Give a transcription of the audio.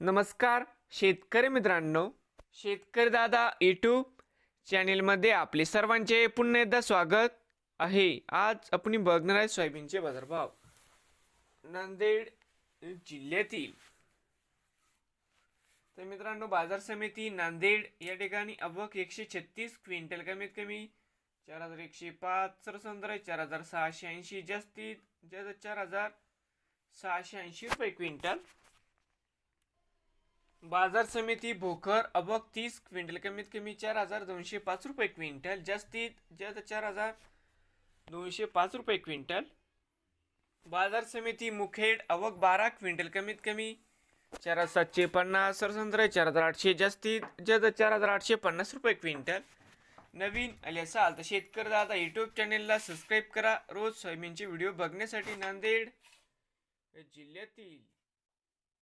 नमस्कार शेतकरी मित्रांनो. शेतकरी दादा यूट्यूब चॅनेलमध्ये आपले सर्वांचे पुन्हा एकदा स्वागत आहे. आज आपण बघणार आहे सोयाबीनचे बाजारभाव. नांदेड जिल्ह्यातील. तर मित्रांनो बाजार समिती नांदेड या ठिकाणी अवक एकशे छत्तीस क्विंटल कमीत कमी चार हजार एकशे पाच सरसंद्र चार हजार सहाशे ऐंशी जास्तीत जास्त चार हजार सहाशे ऐंशी रुपये क्विंटल. बाजार समिती भोकर अबक तीस क्विंटल कमीत कमी चार हजार दोनशे पाच रुपये क्विंटल जास्तीत जास्त चार हजार दोनशे पाच रुपये क्विंटल. बाजार समिती मुखेड अवक बारा क्विंटल कमीत कमी चार हजार सातशे पन्नास सरसंद्र चार हजार आठशे जास्तीत जास्त चार हजार आठशे पन्नास रुपये क्विंटल. नवीन आले असाल तर शेतकरी दादा यूट्यूब चॅनेलला सबस्क्राईब करा. रोज सोयाबीनचे व्हिडिओ बघण्यासाठी नांदेड जिल्ह्यातील